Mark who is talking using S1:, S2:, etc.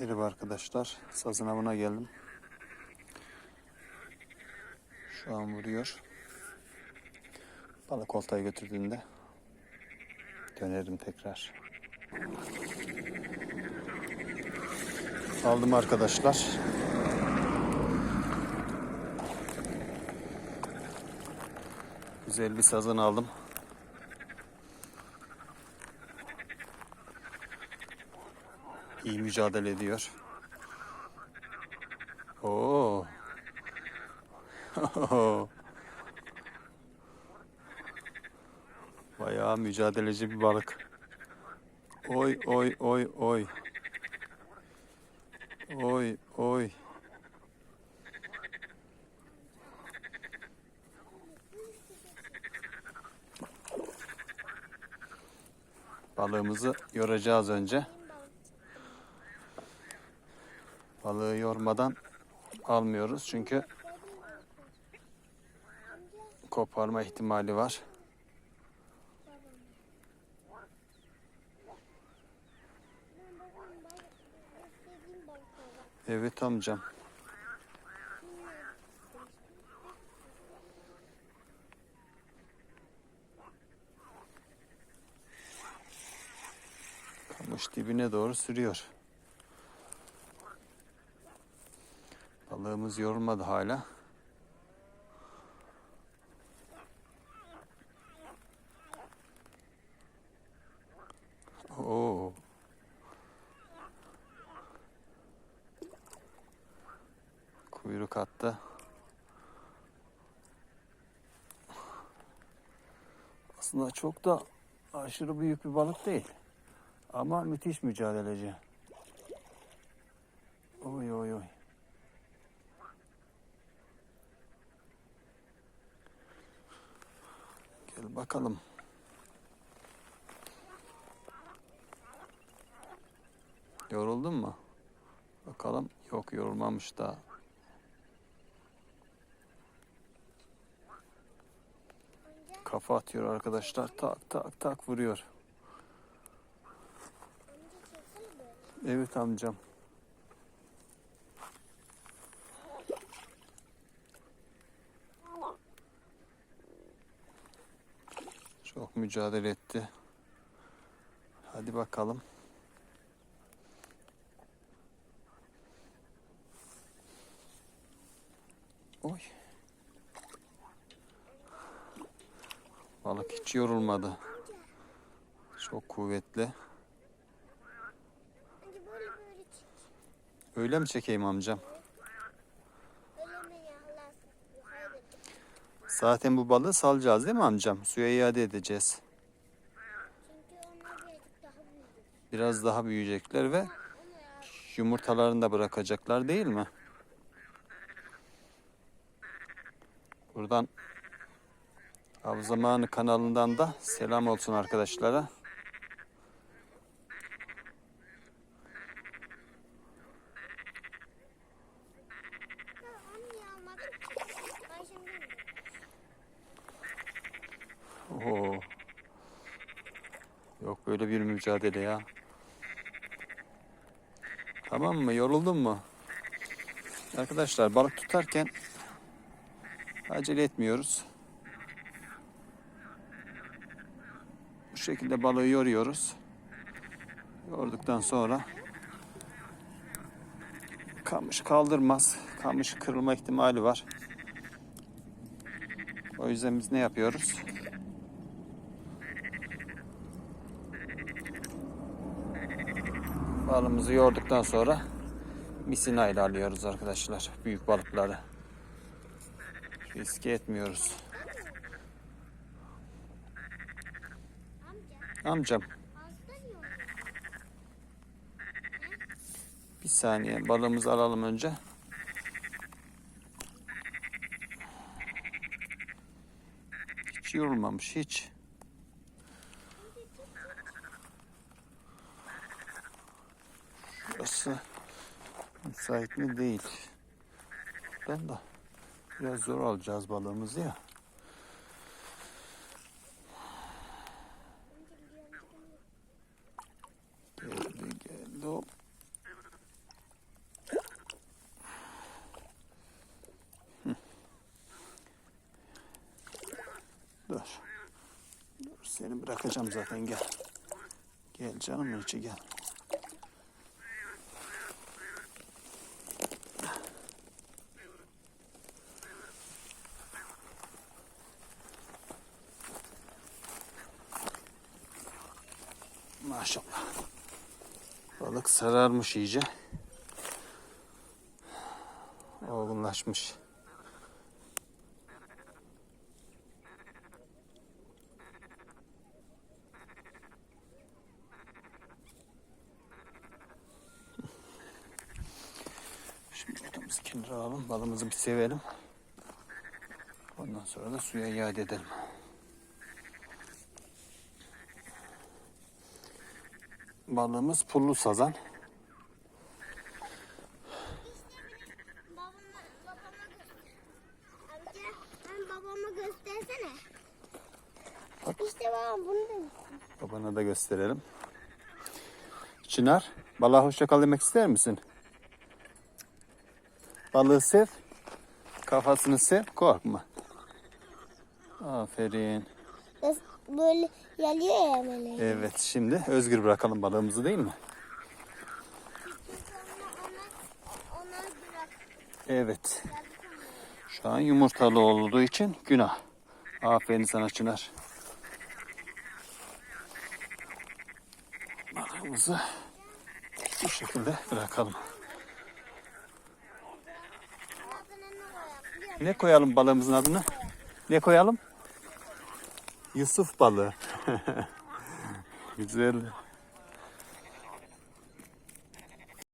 S1: Merhaba arkadaşlar. Sazın avına geldim. Şu an vuruyor. Balık oltayı götürdüğünde dönerim tekrar. Aldım arkadaşlar. Güzel bir sazın aldım. İyi mücadele ediyor. Oo. Bayağı mücadeleci bir balık. Oy oy oy oy. Oy oy. Balığımızı yoracağız önce. Balığı yormadan almıyoruz çünkü koparma ihtimali var. Evet amcam. Kamış dibine doğru sürüyor. Balığımız yorulmadı hala. Oo. Kuyruk attı. Aslında çok da aşırı büyük bir balık değil. Ama müthiş mücadeleci. Oy oy oy. Gel bakalım. Yoruldun mu? Bakalım. Yok yorulmamış da. Kafa atıyor arkadaşlar. Tak tak tak vuruyor. Evet amcam. Çok mücadele etti. Hadi bakalım. Oy. Balık hiç yorulmadı. Çok kuvvetli. Öyle mi çekeyim amcam?
S2: Öyle mi ya Allah yukarı
S1: Zaten bu balığı salacağız değil mi amcam? Suya iade edeceğiz. Biraz daha büyüyecekler ve yumurtalarını da bırakacaklar değil mi? Buradan Av Zamanı kanalından da selam olsun arkadaşlara.
S2: ya onu niye almadın ki? Ben şimdi bilmiyorum.
S1: Oo. Yok böyle bir mücadele ya. Tamam mı? Yoruldun mu? Arkadaşlar balık tutarken acele etmiyoruz. Bu şekilde balığı yoruyoruz. Yorduktan sonra kamış kaldırmaz. Kamış kırılma ihtimali var. O yüzden biz ne yapıyoruz? Balımızı yorduktan sonra misina ile alıyoruz arkadaşlar. Büyük balıkları. Riske etmiyoruz.
S2: Amca
S1: Amcam bir saniye balığımızı alalım önce. Hiç yorulmamış hiç. burası müsait mi değil. Ben de biraz zor alacağız balığımızı ya. Geldi geldi hop. Dur. Dur seni bırakacağım zaten gel. Gel canım içi gel. Maşallah. Balık sararmış iyice. Olgunlaşmış. Şimdi tutamızı kenara alalım. Balımızı bir sevelim. Ondan sonra da suya iade edelim. Balığımız pullu sazan.
S2: Göstersene. İşte babam bunu demiş.
S1: Babana da gösterelim. Çınar, balığa hoşça kal demek ister misin? Balığı sev, kafasını sev, korkma. Aferin.
S2: Böyle geliyor ya böyle.
S1: Evet, şimdi özgür bırakalım balığımızı değil mi? Evet. Şu an yumurtalı olduğu için günah. Aferin sana Çınar. Balığımızı bu şekilde bırakalım. Ne koyalım balığımızın adını? Ne koyalım? Yusuf balığı. Güzel.